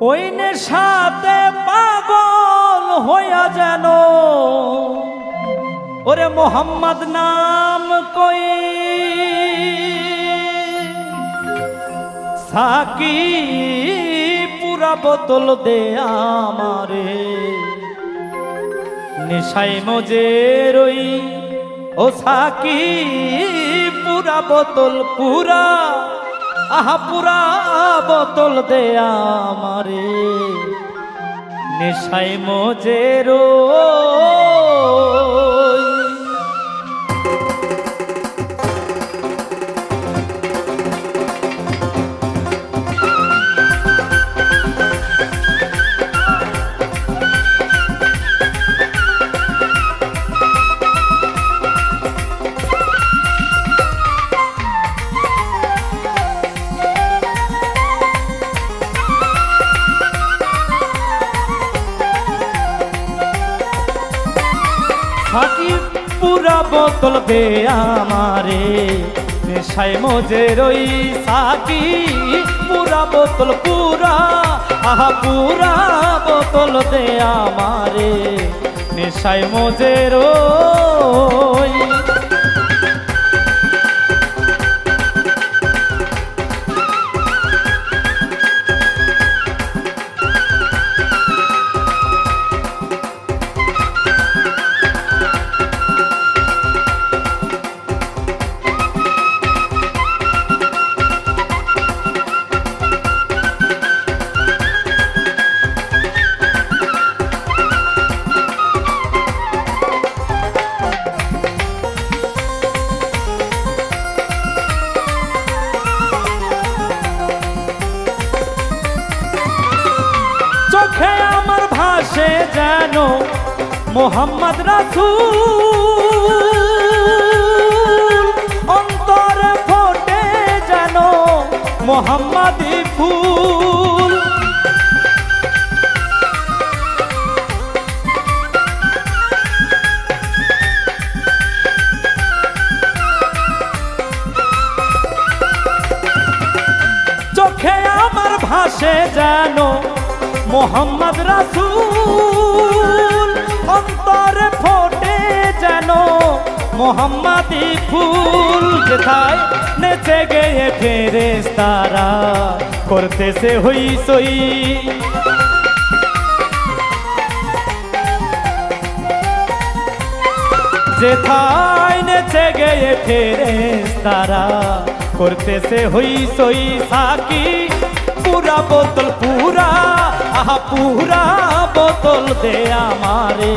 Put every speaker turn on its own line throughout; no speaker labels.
ওই নেশাতে পাগল হইয়া যেন। ওরে মোহাম্মদ নাম কই? সাকি পুরা বোতল দে আমারে। নেশাই মজে রই, ও সাকি পুরা বোতল পুরা। আহা পুরা বোতল দে আমারে। নেশাই মজে দে আমারে। নেশায় মজে রই সাকি পুরা বোতল পুরা, আহা, পুরা বোতল দে আমারে। নেশায় মজে রই মোহাম্মদ রাসূল অন্তরে ফোটে যেন মোহাম্মদি ফুল। চোখে আমার ভাসে যেন মোহাম্মদ রাসূল। মোহাম্মদি ফুল যেথায় নেচে গেয়ে ফেরেস তারা করতেছে হই সই যেথায় নেচে গেয়ে ফেরেস তারা করতেছে হই সই সাকি পুরা বোতল, পুরা, আহা পুরা বোতল দে আমারে।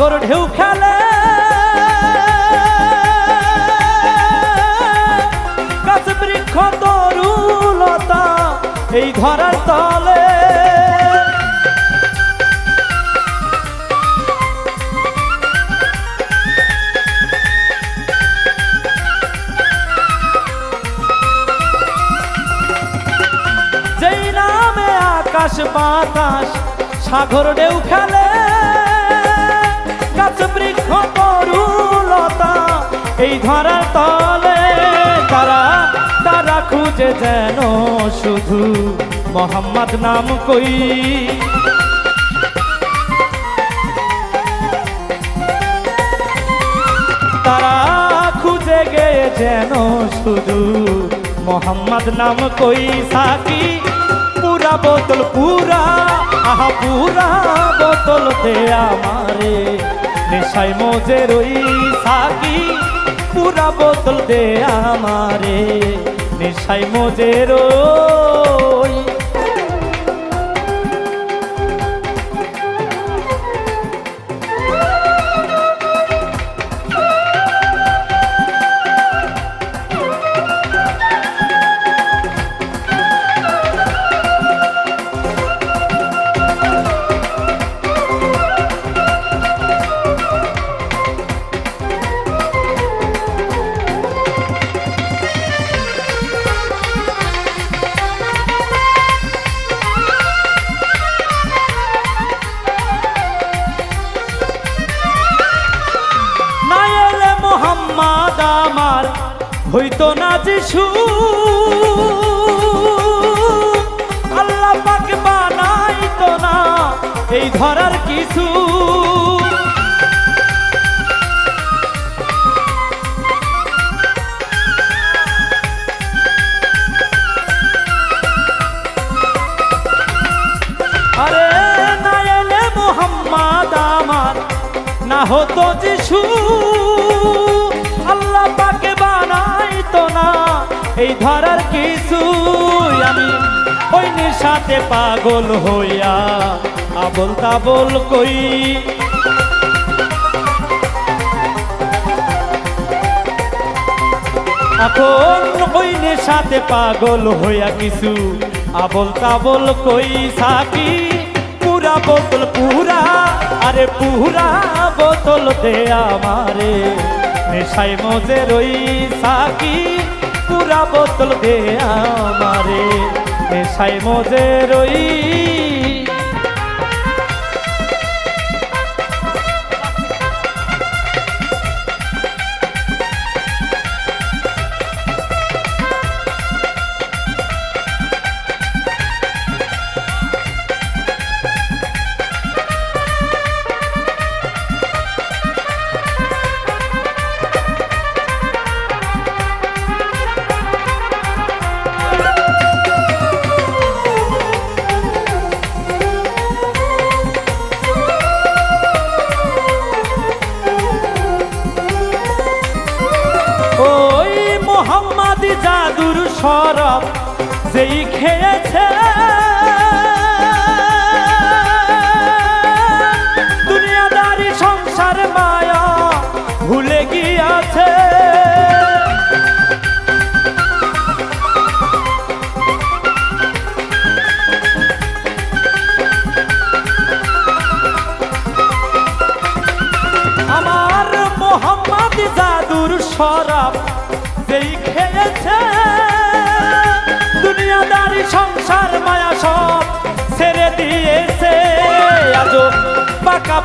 সাগর ঢেউ খেলে। গাছ বৃক্ষ তরুলতা এই ধরার তলে। আকাশ বাতাস সাগর ঢেউ খেলে। বৃক্ষ তরুলতা এই ধরার তলে তারা তারা খুঁজে যেন শুধু মোহাম্মদ নাম কই। তারা খুঁজে গিয়ে যেন শুধু মোহাম্মদ নাম কই, সাকি পুরা বোতল পুরা, আহা পুরা বোতল দে আমারে। নেশায় মজে রই সাকি পুরা বোতল দে আমারে। নেশায় মজে রই হইতো না যিশু। আল্লাহ পাকে বানাইতো না এই ধরার কিছু। আরে না এলে হতো যিশু। এই ধরার কিছু আমি ওই সাথে পাগল হইয়া আবল তাবল কই। এখন ওই সাথে পাগল হইয়া কিছু আবল তাবল কই সাকি পুরা বোতল, পুরা, আরে পুরা বোতল দে আমারে নেশাই মজে রই সাকি পুরা বোতল দে আমারে। নেশাই মজে রই সরব যেই খেয়েছে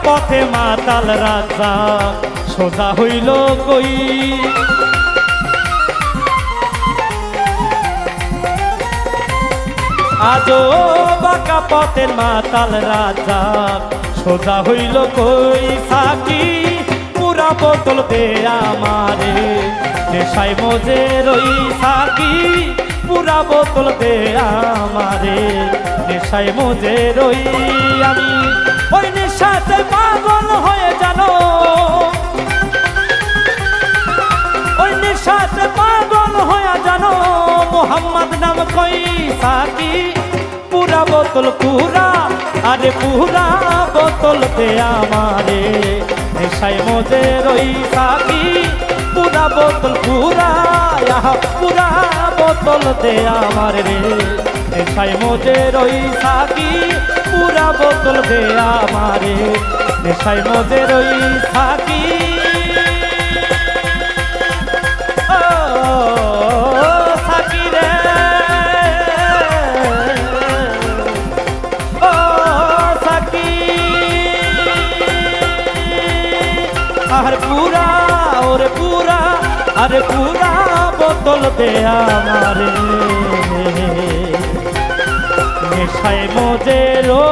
পথে মাতাল রাজা, সোজা হইল কই? আজও বাঁকা পথের মাতাল রাজা, সোজা হইল কই? সাকি পুরা বোতল দে আমারে নেশাই মজে রই সাকি পুরা বোতল দে আমারে। নেশাই মজে রই আমি। ওই নেশাতে পাগল হয়ে জানো। ওই নেশাতে পাগল হয়ে জানো। মোহাম্মদ নাম কই সাকি। পুরা বোতল, পুরা, আরে পুরা বোতল দে আমারে। নেশায় মজে রই সাকি। পুরা বোতল, পুরা, আহা, পুরা বোতল দে আমার রে। নেশায় মজে রই থাকি পুরা বোতল দে আমারে নেশায় মজে রই সাকি আরে পুরা বোতল দে আমারে। নেশায় মজে রো